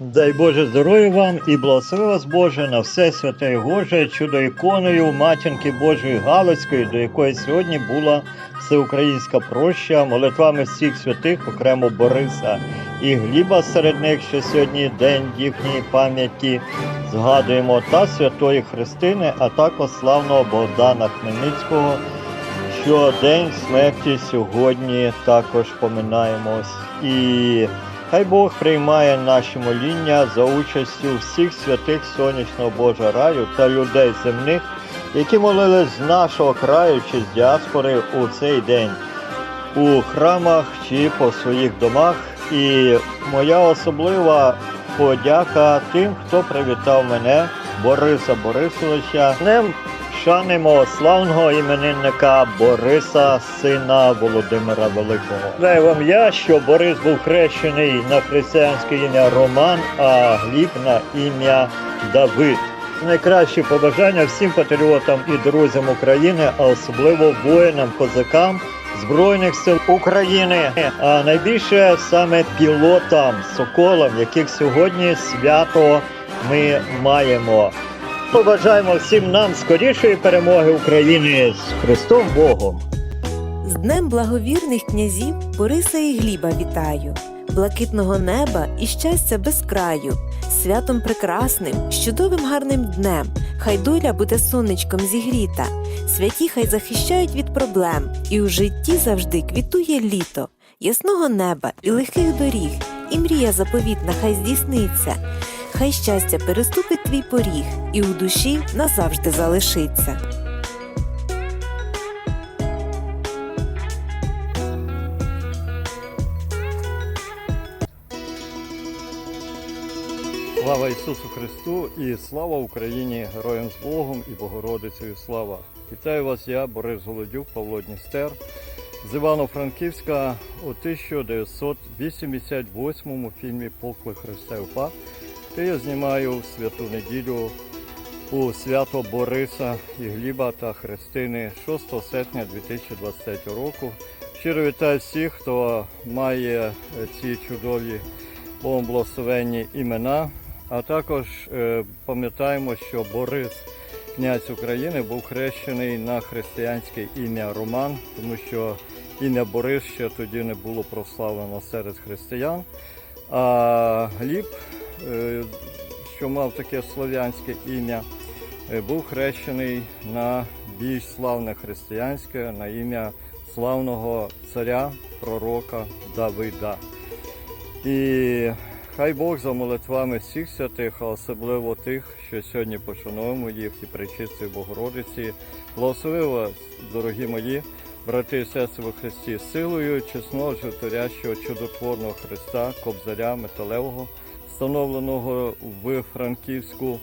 Дай Боже здоров'я вам і благослови вас Боже на все святе і Боже, чудо іконою матінки Божої Галицької, до якої сьогодні була всеукраїнська проща, молитвами всіх святих, окремо Бориса і Гліба серед них, що сьогодні день їхньої пам'яті згадуємо, та святої Христини, а також славного Богдана Хмельницького. Що день смерті сьогодні також поминаємось. І хай Бог приймає наші моління за участю всіх святих сонячного Божого раю та людей земних, які молились з нашого краю чи з діаспори у цей день у храмах чи по своїх домах. І моя особлива подяка тим, хто привітав мене, Бориса Борисовича. Шанимо славного іменинника Бориса, сина Володимира Великого. Дай вам я, що Борис був хрещений на християнське ім'я Роман, а Гліб на ім'я Давид. Найкращі побажання всім патріотам і друзям України, а особливо воїнам, козакам Збройних сил України, а найбільше саме пілотам, соколам, яких сьогодні свято ми маємо. Побажаємо всім нам скорішої перемоги України. З Христом Богом. З Днем благовірних князів Бориса і Гліба вітаю, блакитного неба і щастя без краю, святом прекрасним, чудовим гарним днем. Хай доля буде сонечком зігріта, святі хай захищають від проблем, і у житті завжди квітує літо, ясного неба і легких доріг, і мрія заповітна хай здійсниться. Хай щастя переступить твій поріг, і у душі назавжди залишиться. Слава Ісусу Христу і слава Україні, героям з Богом і Богородицею слава! Вітаю вас, я, Борис Голодюк, Павло Дністер з Івано-Франківська у 1988 фільмі Поклик Христа УПА, де я знімаю в святу неділю у свято Бориса і Гліба та Христини 6 серпня 2023 року. Щиро вітаю всіх, хто має ці чудові благословенні імена. А також е, пам'ятаємо, що Борис, князь України, був хрещений на християнське ім'я Роман, тому що ім'я Борис ще тоді не було прославлено серед християн. А Гліб, що мав таке слов'янське ім'я, е, був хрещений на більш славне християнське, на ім'я славного царя, пророка Давида. І хай Бог за молитвами всіх святих, а особливо тих, що сьогодні пошановуємо їх і причистої Богородиці, благословив вас, дорогі мої брати і сестри во Христі, силою чесного животворящого чудотворного Христа, Кобзаря Металевого, встановленого в Франківську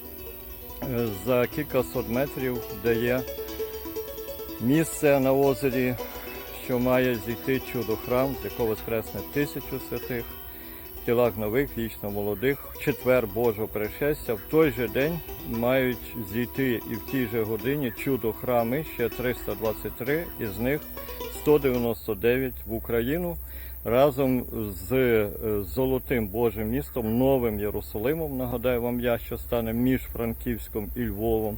е, за кількасот метрів, де є місце на озері, що має зійти чудо храм, з якого воскресне тисячу святих тілах нових, вічно молодих, в четвер Божого пришестя, в той же день мають зійти і в тій же годині чудо храми, ще 323, із них 199 в Україну разом з е, золотим Божим містом, новим Єрусалимом. Нагадаю вам я, що стане між Франківськом і Львовом.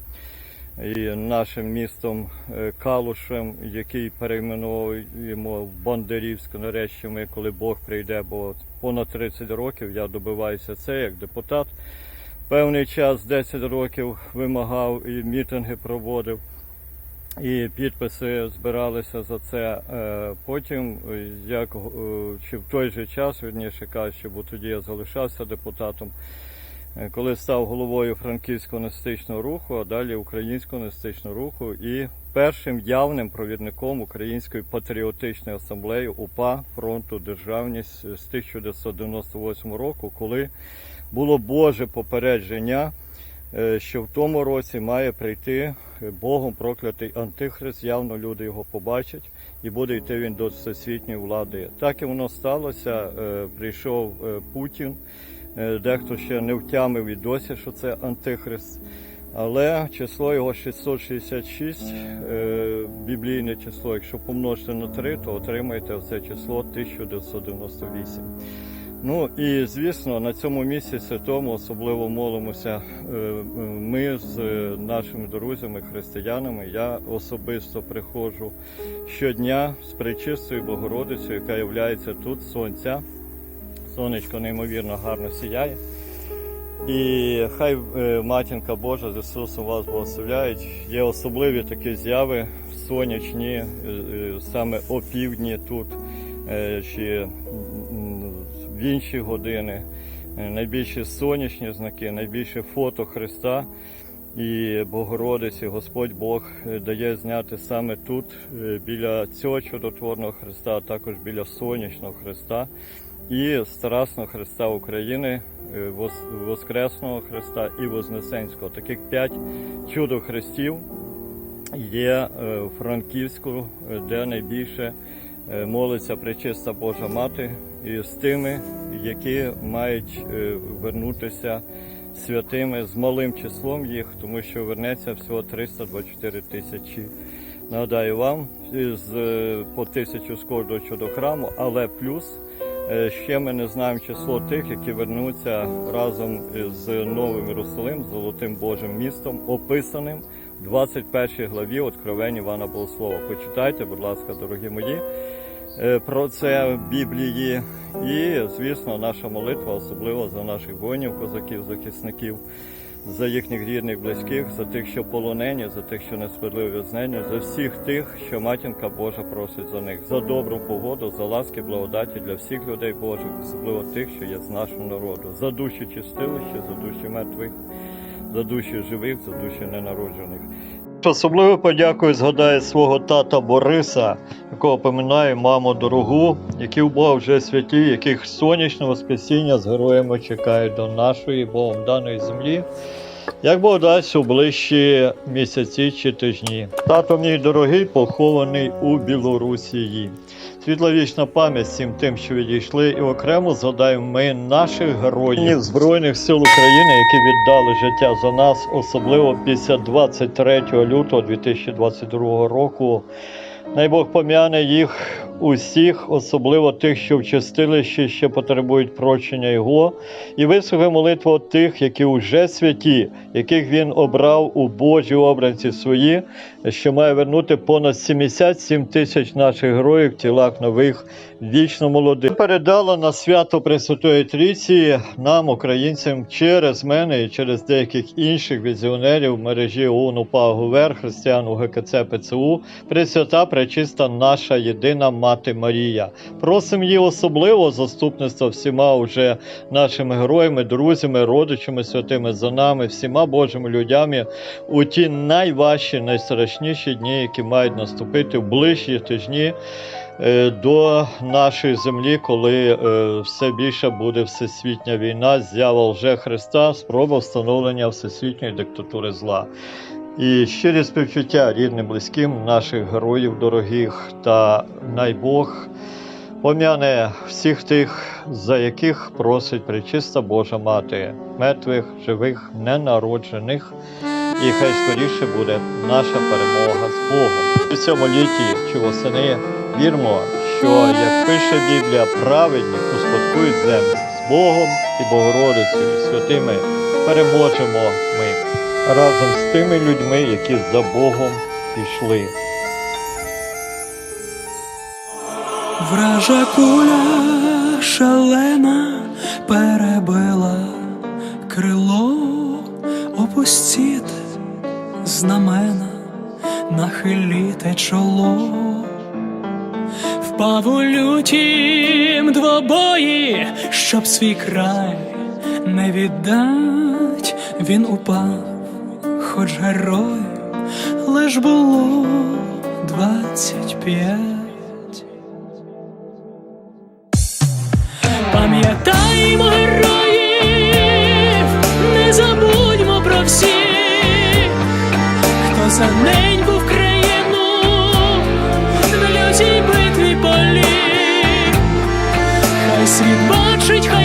І нашим містом е, Калушем, який перейменуємо в Бондарівськ, нарешті ми, коли Бог прийде, бо понад 30 років я добиваюся це як депутат. Певний час, 10 років, вимагав і мітинги проводив, і підписи збиралися за це. Е, Потім, е, як е, чи в той же час, вірніше кажучи, бо тоді я залишався депутатом. Коли став головою франківського нацистичного руху, а далі українського нацистичного руху і першим явним провідником Української патріотичної асамблеї УПА фронту Державність з 1998 року, коли було Боже попередження, що в тому році має прийти е, Богом проклятий антихрист. Явно люди його побачать, і буде йти він до всесвітньої влади. Так і воно сталося. Е, Прийшов е, Путін. Е, Дехто ще не втямив і досі, що це антихрист. Але число його 666, е, біблійне число, якщо помножити на 3, то отримаєте це число 1998. Ну і звісно, на цьому місці святому особливо молимося е, ми з е, нашими друзями, християнами. Я особисто приходжу щодня з пречистою Богородицею, яка є тут сонця. Сонечко неймовірно гарно сіяє. І хай е, матінка Божа з Ісусом вас благословляють. Є особливі такі зяви сонячні, саме опівдні тут, чи інші години. Е, Найбільші сонячні знаки, найбільше фото Христа і Богородиці, Господь Бог е, дає зняти саме тут, е, біля цього чудотворного Христа, а також біля сонячного Христа і Старасного Христа України, Воскресного Христа і Вознесенського. Таких п'ять чудо Христів є у Франківську, де найбільше молиться Пречиста Божа Мати і з тими, які мають е, вернутися святими з малим числом їх, тому що вернеться всього 324 тисячі. Нагадаю вам, з е, по тисячу з кожного щодо храму, але плюс е, ще ми не знаємо число тих, які вернуться разом з Новим Єрусалим, Золотим Божим містом, описаним 21 главі Откровень Івана Богослова. Почитайте, будь ласка, дорогі мої, е, про це в Біблії. І, звісно, наша молитва, особливо за наших воїнів, козаків, захисників, за їхніх рідних, близьких, за тих, що полонені, за тих, що несправедливо в'язнені, за всіх тих, що матінка Божа просить за них, за добру погоду, за ласки, благодаті для всіх людей Божих, особливо тих, що є з нашого народу, за душі чистилища, за душі мертвих, за душі живих, за душі ненароджених. Особливо подякую, згадаю свого тата Бориса, якого поминаю маму дорогу, які в Бога вже святі, яких сонячного спасіння з героями чекають до нашої Богом даної землі. Як Бог дасть у ближчі місяці чи тижні. Тато мій дорогий похований у Білорусії. Світла вічна пам'ять всім тим, що відійшли, і окремо згадаємо ми наших героїв Збройних сил України, які віддали життя за нас, особливо після 23 лютого 2022 року. Найбог пом'яне їх усіх, особливо тих, що в чистилищі ще потребують прощення Його, і вислухай молитву тих, які вже святі, яких він обрав у Божі обранці свої, що має вернути понад 77 тисяч наших героїв в тілах нових вічно молодих. Передала на свято Пресвятої Трійці нам, українцям, через мене і через деяких інших візіонерів мережі ООН УПА ГУВЕР, християн УГКЦ ПЦУ, Пресвята Пречиста наша єдина Мати Марія. Просимо її особливо заступництва всіма уже нашими героями, друзями, родичами святими за нами, всіма Божими людьми у ті найважчі, найстрашніші дні, які мають наступити в ближчі тижні е, до нашої землі, коли е, все більше буде всесвітня війна, з'ява лже Христа, спроба встановлення всесвітньої диктатури зла. І щирі співчуття рідним, близьким наших героїв дорогих та най Бог пом'яне всіх тих, за яких просить пречиста Божа Мати, мертвих, живих, ненароджених. І хай скоріше буде наша перемога з Богом. У цьому літі чи восени вірмо, що, як пише Біблія, праведні успадкують землю з Богом і Богородицею, святими переможемо ми разом з тими людьми, які за Богом пішли. Вража куля шалена перебила крило, опустіте знамена, нахиліте чоло, впав у лютім двобої, щоб свій край не віддать, він упав, хоч герою лиш було двадцять п'ять. Пам'ятаймо героїв, не забудьмо про всіх, хто за неньку в країну на лютій битві поліг. Хай світ бачить, хай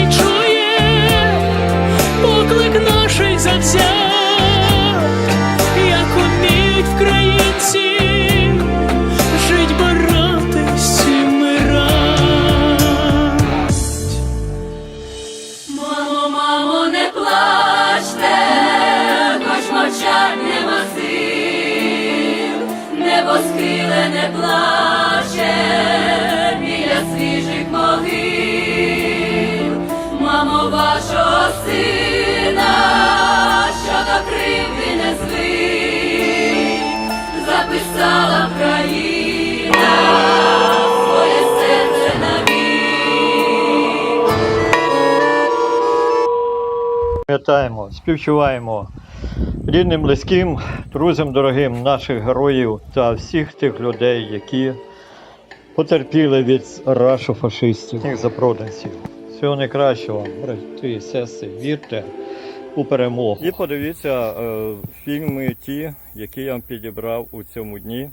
не плаче біля свіжих могил, мамо вашого сина, що до кривди не звик, записала серце навік. Пам'ятаємо, співчуваємо рідним, близьким, друзям дорогим наших героїв та всіх тих людей, які потерпіли від рашу фашистів, їх запроданців. Всього найкращого, брати і сестри, вірте у перемогу. І подивіться е, фільми ті, які я вам підібрав у цьому дні.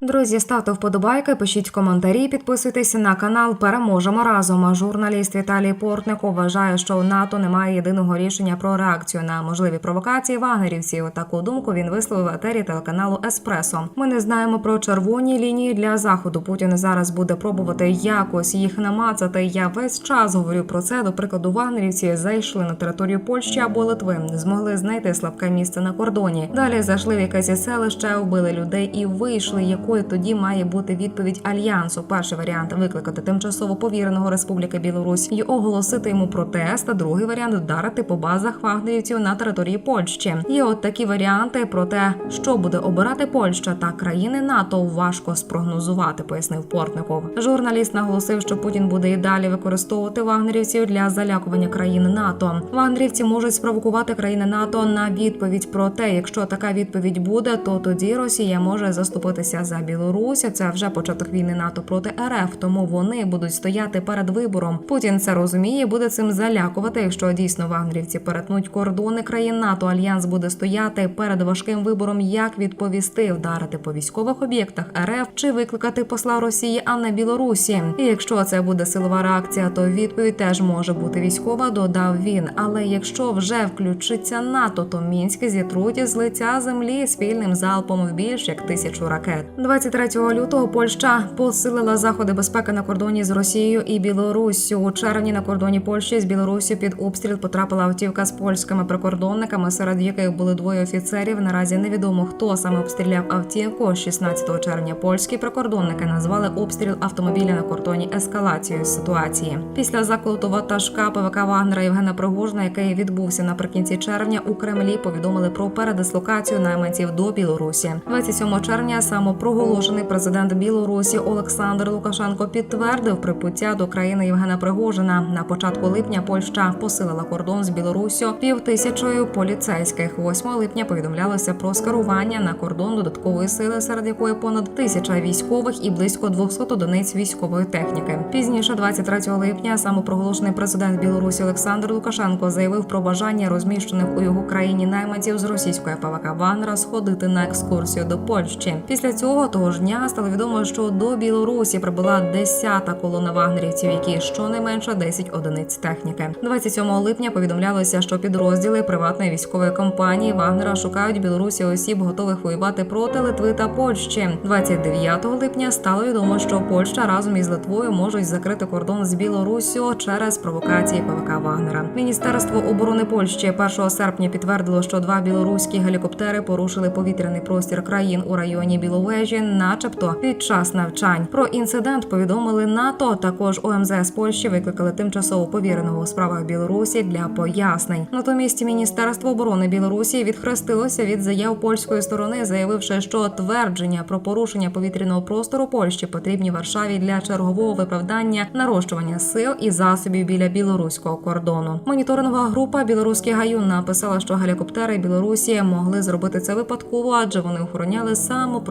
Друзі, ставте вподобайки, пишіть коментарі, підписуйтесь на канал. Переможемо разом. А Журналіст Віталій Портник вважає, що НАТО немає єдиного рішення про реакцію на можливі провокації вагнерівців. Таку думку він висловив в етері телеканалу Еспресо. Ми не знаємо про червоні лінії для заходу. Путін зараз буде пробувати якось їх намацати. Я весь час говорю про це. До прикладу, вагнерівці зайшли на територію Польщі або Литви, змогли знайти слабке місце на кордоні. Далі зайшли в якесь селище, вбили людей і вийшли. Якою тоді має бути відповідь альянсу? Перший варіант викликати тимчасово повіреного Республіки Білорусь і оголосити йому протест. А другий варіант вдарити по базах вагнерівців на території Польщі. Є от такі варіанти про те, що буде обирати Польща та країни НАТО. Важко спрогнозувати, пояснив Портников. Журналіст наголосив, що Путін буде і далі використовувати вагнерівців для залякування країн НАТО. Вагнерівці можуть спровокувати країни НАТО на відповідь. Проте, якщо така відповідь буде, то тоді Росія може заступитися за Білорусь. Це вже початок війни НАТО проти РФ, тому вони будуть стояти перед вибором. Путін це розуміє, буде цим залякувати. Якщо дійсно вагнерівці перетнуть кордони країн НАТО, альянс буде стояти перед важким вибором, як відповісти, вдарити по військових об'єктах РФ чи викликати посла Росії, а не Білорусі. І якщо це буде силова реакція, то відповідь теж може бути військова. Додав він. Але якщо вже включиться НАТО, то мінськ зітруть з лиця землі спільним залпом в більш як тисячу ракет. 23 лютого Польща посилила заходи безпеки на кордоні з Росією і Білоруссю. У червні на кордоні Польщі з Білоруссю під обстріл потрапила автівка з польськими прикордонниками, серед яких були двоє офіцерів. Наразі невідомо хто саме обстріляв автівку. 16 червня польські прикордонники назвали обстріл автомобіля на кордоні ескалацією ситуації. Після заколоту ватажка ПВК Вагнера Євгена Пригожина, який відбувся наприкінці червня, у Кремлі повідомили про передислокацію найманців до Білорусі. 27 червня самопроголошений президент Білорусі Олександр Лукашенко підтвердив припуття до країни Євгена Пригожина. На початку липня Польща посилила кордон з Білоруссю півтисячою поліцейських. 8 липня повідомлялося про скерування на кордон додаткової сили, серед якої понад тисяча військових і близько 200 одиниць військової техніки. Пізніше, 23 липня, самопроголошений президент Білорусі Олександр Лукашенко заявив про бажання розміщених у його країні найманців з російської ПВК Вагнера сходити на екскурсію до Польщі. Після цього того ж дня стало відомо, що до Білорусі прибула 10-та колона вагнерівців, які щонайменше 10 одиниць техніки. 27 липня повідомлялося, що підрозділи приватної військової компанії Вагнера шукають в Білорусі осіб, готових воювати проти Литви та Польщі. 29 липня стало відомо, що Польща разом із Литвою можуть закрити кордон з Білоруссю через провокації ПВК Вагнера. Міністерство оборони Польщі 1 серпня підтвердило, що два білоруські гелікоптери порушили повітряний простір країн у районі Біловежі, начебто під час навчань. Про інцидент повідомили НАТО. Також ОМЗС Польщі викликали тимчасово повіреного у справах Білорусі для пояснень. Натомість Міністерство оборони Білорусі відхрестилося від заяв польської сторони, заявивши, що твердження про порушення повітряного простору Польщі потрібні Варшаві для чергового виправдання нарощування сил і засобів біля білоруського кордону. Моніторингова група Білоруський гаюн написала, що гелікоптери Білорусі могли зробити це випадково, адже вони охороняли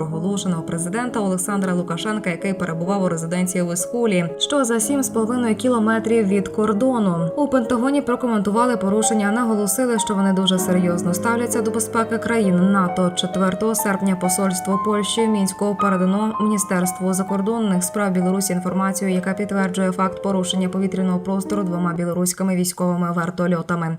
самопроголошеного президента Олександра Лукашенка, який перебував у резиденції в Іскулі, що за 7,5 кілометрів від кордону. У Пентагоні прокоментували порушення, наголосили, що вони дуже серйозно ставляться до безпеки країн НАТО. 4 серпня посольство Польщі в мінську передано міністерству закордонних справ Білорусі інформацію, яка підтверджує факт порушення повітряного простору двома білоруськими військовими вертольотами.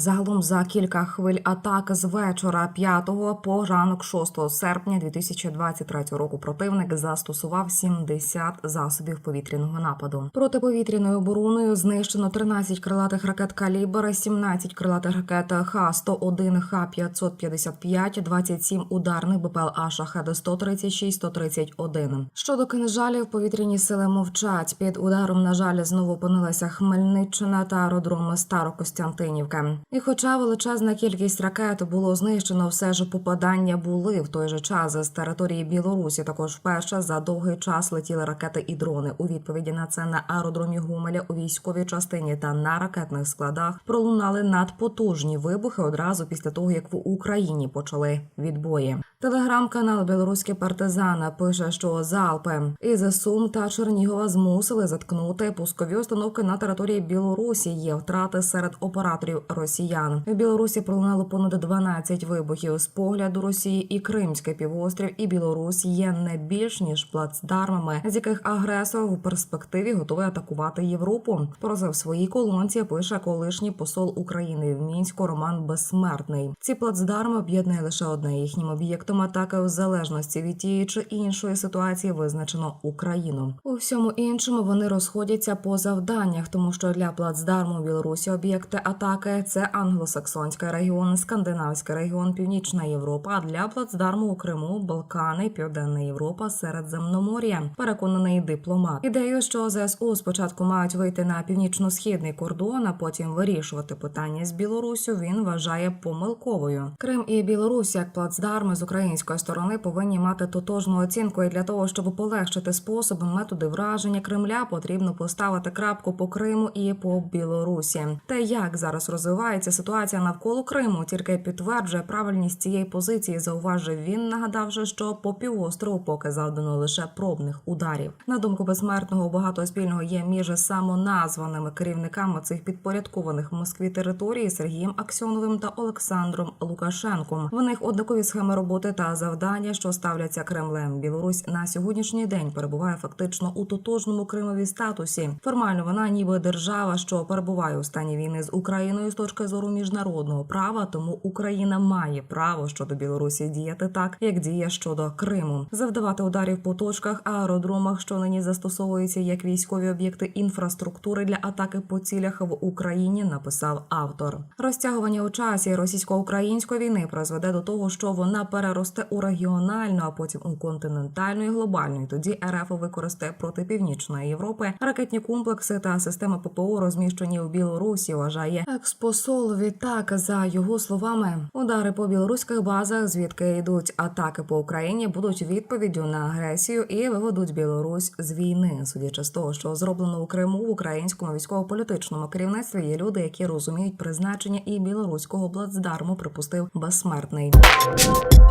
Загалом за кілька хвиль атак з вечора 5 по ранок 6 серпня 2023 року противник застосував 70 засобів повітряного нападу. Протиповітряною обороною знищено 13 крилатих ракет калібр, 17 крилатих ракет Х-101, Х-555, 27 ударних БПЛА Шахеди 136, 131. Щодо кинжалів, повітряні сили мовчать. Під ударом, на жаль, знову опинилася Хмельниччина та аеродром Старокостянтинівка. І хоча величезна кількість ракет було знищено, все ж попадання були в той же час з території Білорусі. Також вперше за довгий час летіли ракети і дрони. У відповіді на це на аеродромі Гумеля у військовій частині та на ракетних складах пролунали надпотужні вибухи одразу після того, як в Україні почали відбої. Телеграм-канал Білоруські партизани пише, що залпи із Сум та Чернігова змусили заткнути пускові установки на території Білорусі. Є втрати серед операторів росіян. В Білорусі пролунало понад 12 вибухів з погляду Росії і Кримський півострів, і Білорусь є не більш ніж плацдармами, з яких агресор в перспективі готовий атакувати Європу. Про це в своїй колонці пише колишній посол України в мінську Роман Безсмертний. Ці плацдарми об'єднує лише одне їхнім об'єктом атаки у залежності від тієї чи іншої ситуації визначено Україну. У всьому іншому вони розходяться по завданнях, тому що для плацдарму Білорусі об'єкти атаки це англосаксонський регіон, скандинавський регіон, Північна Європа. А для плацдарму у Криму, Балкани, Південна Європа, Середземномор'я. Переконаний дипломат. Ідею, що ЗСУ спочатку мають вийти на північно-східний кордон, а потім вирішувати питання з Білоруссю, він вважає помилковою. Крим і Білорусь як плацдарми з української сторони повинні мати тотожну оцінку. І для того, щоб полегшити способи методи враження Кремля, потрібно поставити крапку по Криму і по Білорусі. Те, як зараз розвивається ситуація навколо Криму, тільки підтверджує правильність цієї позиції. Зауважив він, нагадавши, що по півострову поки завдано лише пробних ударів. На думку безсмертного, багато спільного є між самоназваними керівниками цих підпорядкованих Москві територій Сергієм Аксьоновим та Олександром Лукашенком. В них однакові схеми роботи та завдання, що ставляться Кремлем. Білорусь на сьогоднішній день перебуває фактично у тотожному Кримові статусі. Формально вона ніби держава, що перебуває у стані війни з Україною з точки зору міжнародного права. Тому Україна має право щодо Білорусі діяти так, як діє щодо Криму, завдавати ударів по точках, аеродромах, що нині застосовуються як військові об'єкти інфраструктури для атаки по цілях в Україні. Написав автор. Розтягування у часі російсько-української війни призведе до того, що вона переросте у регіональну, а потім у континентальну і глобальну. І тоді РФ використає проти північної Європи ракетні комплекси та системи ППО, розміщені в Білорусі. Вважає експосол. Відтак, за його словами, удари по білоруських базах, звідки йдуть атаки по Україні, будуть відповіддю на агресію і виведуть Білорусь з війни. Судячи з того, що зроблено у Криму в українському військово-політичному керівництві, є люди, які розуміють призначення і білоруського плацдарму, припустив безсмертний.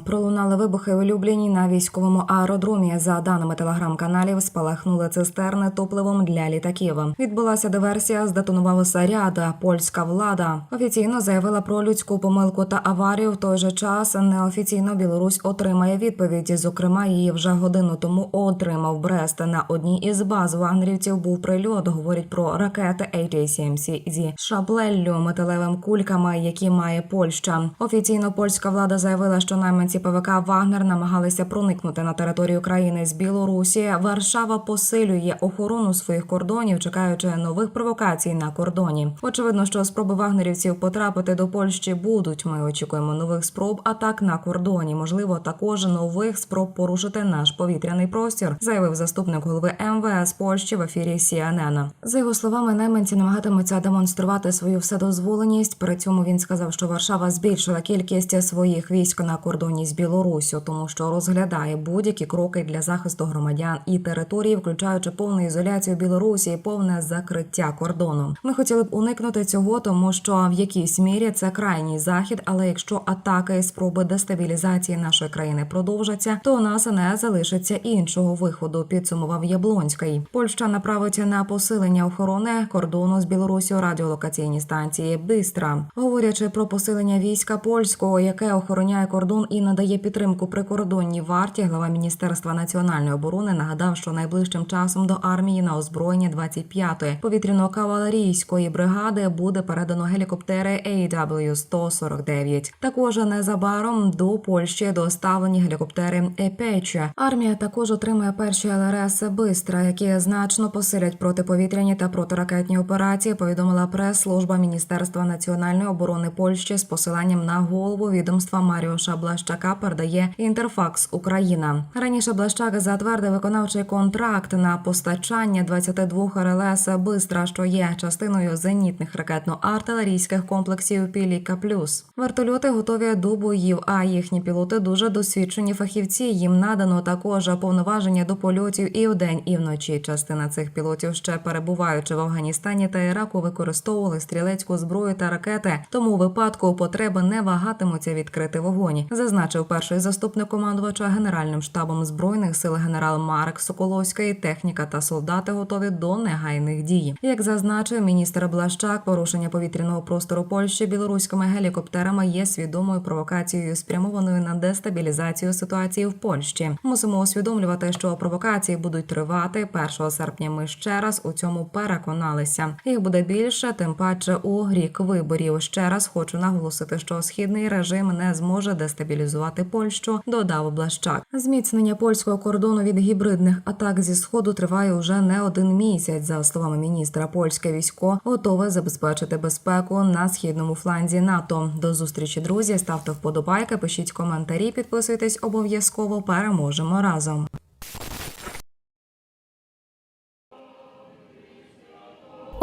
Пролунали вибухи у Любліні на військовому аеродромі. За даними телеграм-каналів, спалахнули цистерни топливом для літаків. Відбулася диверсія, здетонував снаряд. Польська влада офіційно заявила про людську помилку та аварію. В той же час неофіційно Білорусь отримає відповідь. Зокрема, її вже годину тому отримав Брест. На одній із баз вагнерівців був прильот. Говорять про ракети AT-70 зі шаблеллю металевим кульками, які має Польща. Офіційно польська влада заявила, що найманці ПВК Вагнер намагалися проникнути на територію країни з Білорусі. Варшава посилює охорону своїх кордонів, чекаючи нових провокацій на кордоні. Очевидно, що спроби вагнерівців потрапити до Польщі будуть. Ми очікуємо нових спроб атак на кордоні. Можливо, також нових спроб порушити наш повітряний простір, заявив заступник голови МВС Польщі в ефірі CNN. За його словами, найманці намагатимуться демонструвати свою вседозволеність. При цьому він сказав, що Варшава збільшила кількість своїх військ на кордоні з Білоруссю, тому що розглядає будь-які кроки для захисту громадян і території, включаючи повну ізоляцію Білорусі і повне закриття кордону. Ми хотіли б уникнути цього, тому що в якійсь мірі це крайній захід. Але якщо атаки і спроби дестабілізації нашої країни продовжаться, то у нас не залишиться іншого виходу. Підсумував Яблонський. Польща направить на посилення охорони кордону з Білорусі радіолокаційні станції Бистра, говорячи про посилення війська польського, яке охороняє кордон і надає підтримку прикордонній варті. Глава міністерства національної оборони нагадав, що найближчим часом до армії на озброєння 25-ї повітряно-кавалерійської бригади буде передано гелікоптери AW-149. Також незабаром до Польщі доставлені гелікоптери Епеча. Армія також отримає перші ЛРС Бистра, які значно посилять протиповітряні та протиракетні операції. Повідомила прес-служба Міністерства національної оборони Польщі з посиланням на голову відомства Маріуша Блащака. Передає Інтерфакс Україна. Раніше Блащак затвердив виконавчий контракт на постачання 22 РЛС Бистра, що є частиною зенітних ракетно-артилерійських комплексів Піліка Плюс. Вертольоти готові до боїв, а їхні пілоти дуже досвідчені фахівці. Їм надано також повноваження до польотів і вдень, і вночі. Частина цих пілотів ще перебуваючи в Афганістані та Іраку, використовували стрілецьку зброю та ракети. Тому у випадку потреби не вагатимуться відкрити вогонь, зазначив перший заступник командувача генеральним штабом збройних сил генерал Марек Соколовський. Техніка та солдати готові до негайних дій. Як зазначив міністр Блащак, порушення повітряного простору Польщі білоруськими гелікоптерами є свідомою провокацією, спрямованою на дестабілізацію ситуації в Польщі. Мусимо усвідомлювати, що провокації будуть тривати 1 серпня. Ми ще раз у цьому переконалися. Їх буде більше, тим паче у рік виборів. Ще раз хочу наголосити, що східний режим не зможе дестабілізувати Польщу. Додав Блащак. Зміцнення польського кордону від гібридних атак зі сходу триває уже не один місяць. За словами міністра, польське військо готове забезпечити безпеку на східному фланзі НАТО. До зустрічі, друзі. Ставте вподобайки, пишіть коментарі, підписуйтесь обов'язково. Переможемо разом.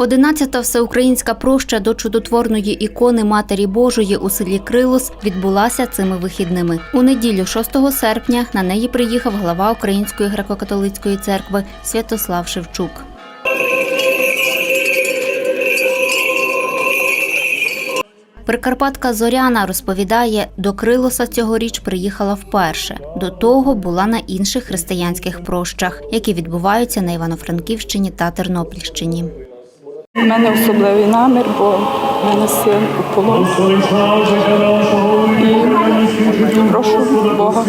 Одинадцята всеукраїнська проща до чудотворної ікони Матері Божої у селі Крилос відбулася цими вихідними. У неділю, 6 серпня, на неї приїхав глава Української греко-католицької церкви Святослав Шевчук. Прикарпатка Зоряна розповідає, до Крилоса цьогоріч приїхала вперше. До того була на інших християнських прощах, які відбуваються на Івано-Франківщині та Тернопільщині. У мене особливий намір, бо в мене син у полон. І прошу Бога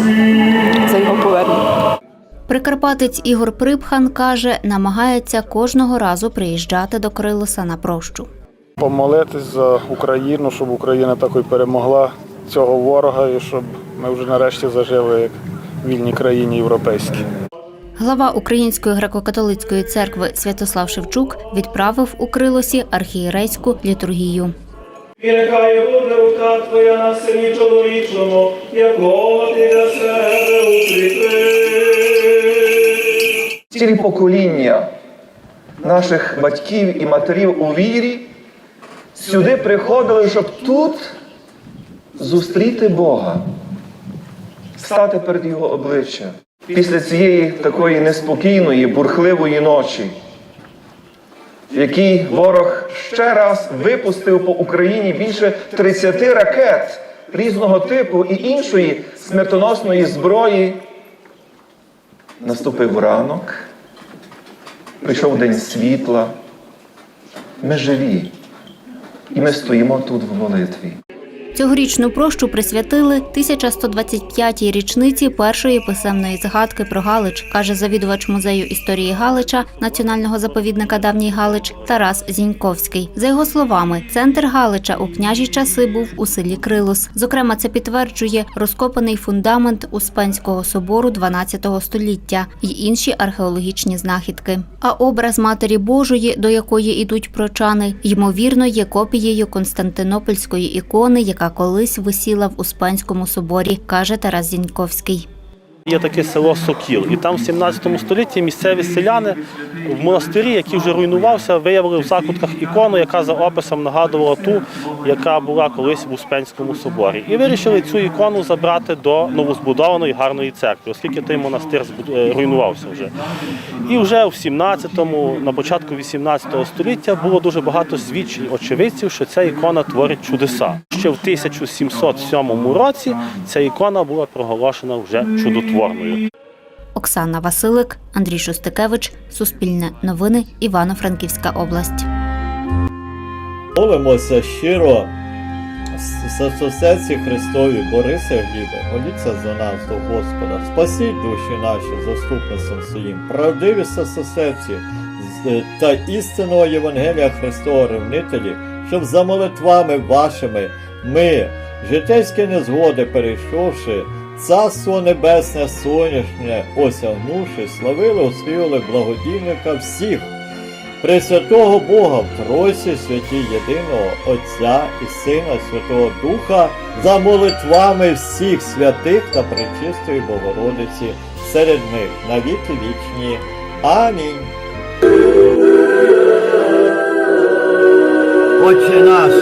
за його повернення. Прикарпатець Ігор Припхан каже, намагається кожного разу приїжджати до Крилоса на прощу. помолитись за Україну, щоб Україна також перемогла цього ворога і щоб ми вже нарешті зажили як в вільній країні європейській. Глава Української греко-католицької церкви Святослав Шевчук відправив у Крилосі архієрейську літургію. І нехай буде рука Твоя на сині чоловічому, якого ти для себе укріпив. цілі покоління наших батьків і матерів у вірі сюди приходили, щоб тут зустріти Бога, стати перед Його обличчя. Після цієї такої неспокійної, бурхливої ночі, в якій ворог ще раз випустив по Україні більше 30 ракет різного типу і іншої смертоносної зброї, наступив ранок, прийшов день світла. Ми живі, і ми стоїмо тут в молитві. Цьогорічну прощу присвятили 1125-й річниці першої писемної згадки про Галич, каже завідувач музею історії Галича Національного заповідника Давній Галич Тарас Зіньковський. За його словами, центр Галича у княжі часи був у селі Крилос. Зокрема, це підтверджує розкопаний фундамент Успенського собору 12 століття й інші археологічні знахідки. А образ Матері Божої, до якої ідуть прочани, ймовірно, є копією Константинопольської ікони, яка колись висіла в Успенському соборі, каже Тарас Зіньковський. Є таке село Сокіл, і там в 17 столітті місцеві селяни в монастирі, який вже руйнувався, виявили в закутках ікону, яка за описом нагадувала ту, яка була колись в Успенському соборі. І вирішили цю ікону забрати до новозбудованої гарної церкви, оскільки той монастир е, руйнувався вже. І вже в 17-му, на початку 18 століття було дуже багато свідчень очевидців, що ця ікона творить чудеса. Ще в 1707 році ця ікона була проголошена вже чудотворною. Оксана Василик, Андрій Шостикевич, Суспільне новини, Івано-Франківська область. Молимося щиро з всесосерці Христові, Борисе Глібе, моліться за нас до Господа, спасіть душі наші заступництвом своїм, правдиві всесосерці з- та істинного Євангелія Христова ревнителі, щоб за молитвами вашими ми, житейські незгоди перейшовши, Царство Небесне сонячне осягнувши, славили, оспівали благодійника всіх. Пресвятого Бога в Тройці святі єдиного Отця і Сина Святого Духа за молитвами всіх святих та Пречистої Богородиці серед них на віки вічні. Амінь. Отче наш,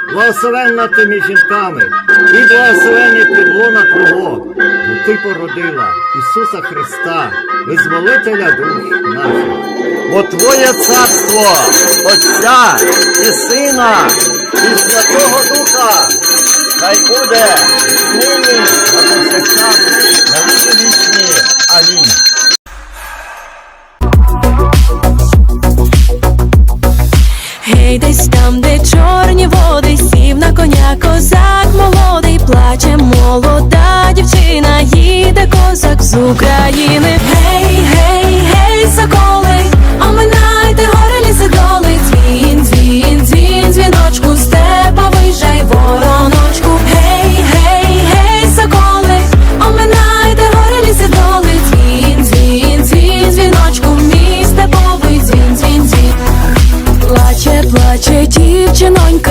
благословенна ти між жінками, і благословений підлона Твого, бо ти породила Ісуса Христа, визволителя душ наших. Бо Твоє царство, Отця і Сина, і Святого Духа, хай буде нині на повсякчас, на віки вічні. Амінь. Там, де чорні води, сів на коня козак молодий, плаче молода дівчина, їде козак з України. Гей, гей, гей, соколи, оминайте гори ліси доли, дзвін, дзвін, дзвін, дзвіночку, степа виїжджай, вороночку. Гей, гей, гей, соколи, оминайте гори ліси доли, дзвін, дзвін, дзвін, дзвіночку, мій степовий дзвін, дзвін, дзвін. Плаче, плаче дівчинонька, люба